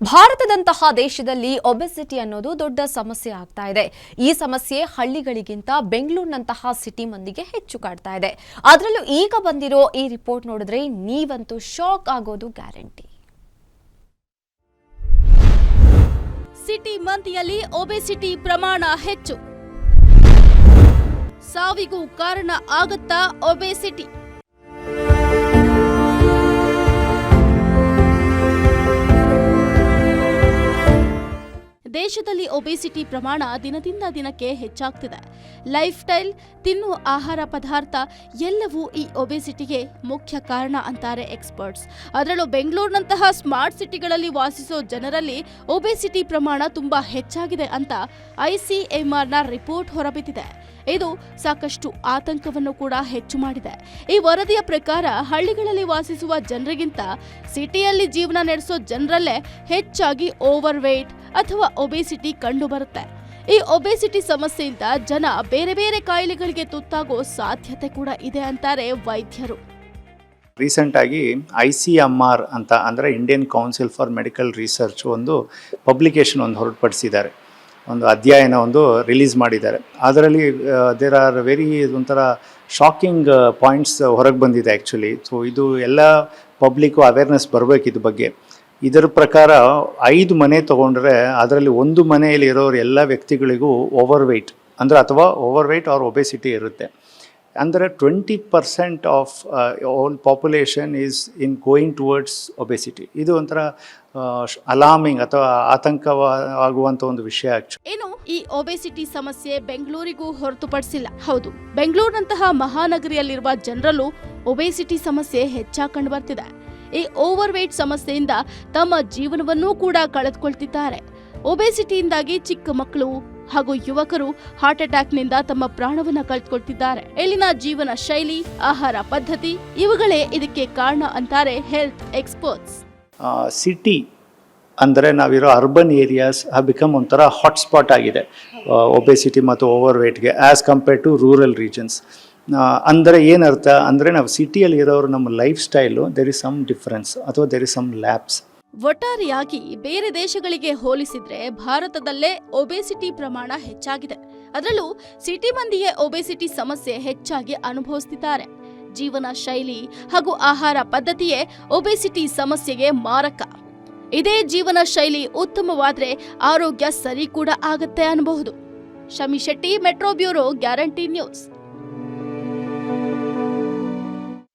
ಭಾರತದಂತಹ ದೇಶದಲ್ಲಿ ಒಬೆಸಿಟಿ ಅನ್ನೋದು ದೊಡ್ಡ ಸಮಸ್ಯೆ ಆಗ್ತಾ ಇದೆ. ಈ ಸಮಸ್ಯೆ ಹಳ್ಳಿಗಳಿಗಿಂತ ಬೆಂಗಳೂರಿನಂತಹ ಸಿಟಿ ಮಂದಿಗೆ ಹೆಚ್ಚು ಕಾಡ್ತಾ ಇದೆ. ಅದರಲ್ಲೂ ಈಗ ಬಂದಿರೋ ಈ ರಿಪೋರ್ಟ್ ನೋಡಿದ್ರೆ ನೀವಂತೂ ಶಾಕ್ ಆಗೋದು ಗ್ಯಾರಂಟಿ ಸಿಟಿ ಮಂದಿಯಲ್ಲಿ ಒಬೆಸಿಟಿ ಪ್ರಮಾಣ ಹೆಚ್ಚು. ಸಾವಿಗೂ ಕಾರಣ ಆಗುತ್ತಾ ಒಬೆಸಿಟಿ ದೇಶದಲ್ಲಿ ಒಬೆಸಿಟಿ ಪ್ರಮಾಣ ದಿನದಿಂದ ದಿನಕ್ಕೆ ಹೆಚ್ಚಾಗ್ತಿದೆ. ಲೈಫ್ ಸ್ಟೈಲ್ ತಿನ್ನುವ ಆಹಾರ ಪದಾರ್ಥ ಎಲ್ಲವೂ ಈ ಒಬೆಸಿಟಿಗೆ ಮುಖ್ಯ ಕಾರಣ ಅಂತಾರೆ ಎಕ್ಸ್ಪರ್ಟ್ಸ್. ಅದರಲ್ಲೂ ಬೆಂಗಳೂರಿನಂತಹ ಸ್ಮಾರ್ಟ್ ಸಿಟಿಗಳಲ್ಲಿ ವಾಸಿಸೋ ಜನರಲ್ಲಿ ಒಬೆಸಿಟಿ ಪ್ರಮಾಣ ತುಂಬಾ ಹೆಚ್ಚಾಗಿದೆ ಅಂತ ಐಸಿಎಂಆರ್ನ ರಿಪೋರ್ಟ್ ಹೊರಬಿದ್ದಿದೆ. ಇದು ಸಾಕಷ್ಟು ಆತಂಕವನ್ನು ಕೂಡ ಹೆಚ್ಚು ಮಾಡಿದೆ. ಈ ವರದಿಯ ಪ್ರಕಾರ ಹಳ್ಳಿಗಳಲ್ಲಿ ವಾಸಿಸುವ ಜನರಿಗಿಂತ ಸಿಟಿಯಲ್ಲಿ ಜೀವನ ನಡೆಸೋ ಜನರಲ್ಲೇ ಹೆಚ್ಚಾಗಿ ಓವರ್ ವೇಟ್ ಅಥವಾ ಒಬೆಸಿಟಿ ಕಂಡುಬರುತ್ತೆ. ಈ ಒಬೆಸಿಟಿ ಸಮಸ್ಯೆಯಿಂದ ಜನ ಬೇರೆ ಬೇರೆ ಕಾಯಿಲೆಗಳಿಗೆ ತುತ್ತಾಗೋ ಸಾಧ್ಯತೆ ಕೂಡ ಇದೆ ಅಂತಾರೆ ವೈದ್ಯರು. ರೀಸೆಂಟಾಗಿ ಐ ಸಿ ಎಂ ಆರ್ ಅಂತ ಅಂದರೆ Indian council for medical research ಒಂದು ಪಬ್ಲಿಕೇಶನ್ ಒಂದು ಹೊರತುಪಡಿಸಿದ್ದಾರೆ ಒಂದು ಅಧ್ಯಯನ ಒಂದು ರಿಲೀಸ್ ಮಾಡಿದ್ದಾರೆ. ಅದರಲ್ಲಿ ದೇರ್ ಆರ್ ವೆರಿ ಒಂಥರ ಶಾಕಿಂಗ್ ಪಾಯಿಂಟ್ಸ್ ಹೊರಗೆ ಬಂದಿದೆ ಆ್ಯಕ್ಚುಲಿ ಸೊ ಇದು ಎಲ್ಲ ಪಬ್ಲಿಕ್ಕು ಅವೇರ್ನೆಸ್ ಬರಬೇಕು ಇದ್ರ ಬಗ್ಗೆ. ಇದರ ಪ್ರಕಾರ ಐದು ಮನೆ ತಗೊಂಡ್ರೆ ಅದರಲ್ಲಿ ಒಂದು ಮನೆಯಲ್ಲಿ ಇರೋರು ಎಲ್ಲ ವ್ಯಕ್ತಿಗಳಿಗೂ ಓವರ್ ವೆಯ್ಟ್ ಅಂದರೆ ಅಥವಾ ಓವರ್ ವೆಯ್ಟ್ ಆರ್ ಒಬೆಸಿಟಿ ಇರುತ್ತೆ. ಅಂದರೆ twenty percent of all population is in going towards obesity ಇದು ಒಂಥರ ಅಲಾರ್ಮಿಂಗ್ ಅಥವಾ ಆತಂಕವಾಗುವಂತ ಒಂದು ವಿಷಯ ಏನು? ಈ ಒಬೆಸಿಟಿ ಸಮಸ್ಯೆ ಬೆಂಗಳೂರಿಗೂ ಹೊರತುಪಡಿಸಿಲ್ಲ. ಹೌದು. ಬೆಂಗಳೂರಿನಂತಹ ಮಹಾನಗರಿಯಲ್ಲಿರುವ ಜನರಲ್ಲೂ ಒಬೆಸಿಟಿ ಸಮಸ್ಯೆ ಹೆಚ್ಚಾಗಿ ಕಂಡುಬರ್ತಿದೆ ಈ ಓವರ್ ವೇಟ್ ಸಮಸ್ಯೆಯಿಂದ ತಮ್ಮ ಜೀವನವನ್ನೂ ಕೂಡ ಕಳೆದುಕೊಳ್ತಿದ್ದಾರೆ. ಒಬೆಸಿಟಿಯಿಂದಾಗಿ ಚಿಕ್ಕ ಮಕ್ಕಳು ಹಾಗೂ ಯುವಕರು ಹಾರ್ಟ್ ಅಟ್ಯಾಕ್ನಿಂದ ತಮ್ಮ ಪ್ರಾಣವನ್ನ ಕಳೆದುಕೊಳ್ತಿದ್ದಾರೆ. ಇಲ್ಲಿನ ಜೀವನ ಶೈಲಿ ಆಹಾರ ಪದ್ಧತಿ ಇವುಗಳೇ ಇದಕ್ಕೆ ಕಾರಣ ಅಂತಾರೆ ಹೆಲ್ತ್ ಎಕ್ಸ್ಪರ್ಟ್ಸ್ ಸಿಟಿ ಅಂದರೆ ನಾವಿರೋ ಅರ್ಬನ್ ಏರಿಯಾಸ್ ಹ್ಯಾವ್ ಬಿಕಮ್ ಒಂಥರ ಹಾಟ್ಸ್ಪಾಟ್ ಆಗಿದೆ. ಒಬೆಸಿಟಿ ಮತ್ತು over ವೇಟ್ಗೆ as compare to rural regions ಅಂದರೆ ಏನರ್ಥ ಅಂದರೆ ನಾವು ಸಿಟಿಯಲ್ಲಿ ಇರೋರು ನಮ್ಮ life style there is some difference ಅಥವಾ ದೇರ್ ಇಸ್ ಸಮ್ ಲ್ಯಾಬ್ಸ್ ಒಟ್ಟಾರೆಯಾಗಿ ಬೇರೆ ದೇಶಗಳಿಗೆ ಹೋಲಿಸಿದ್ರೆ ಭಾರತದಲ್ಲೇ ಒಬೆಸಿಟಿ ಪ್ರಮಾಣ ಹೆಚ್ಚಾಗಿದೆ. ಅದರಲ್ಲೂ ಸಿಟಿ ಮಂದಿಯೇ ಒಬೆಸಿಟಿ ಸಮಸ್ಯೆ ಹೆಚ್ಚಾಗಿ ಅನುಭವಿಸುತ್ತಿದ್ದಾರೆ ಜೀವನ ಶೈಲಿ ಹಾಗೂ ಆಹಾರ ಪದ್ಧತಿಯೇ ಒಬೆಸಿಟಿ ಸಮಸ್ಯೆಗೆ ಮಾರಕ. ಇದೇ ಜೀವನ ಶೈಲಿ ಉತ್ತಮವಾದರೆ ಆರೋಗ್ಯ ಸರಿ ಕೂಡ ಆಗುತ್ತೆ ಅನ್ನಬಹುದು Shami Shetty, metro bureau, guarantee news.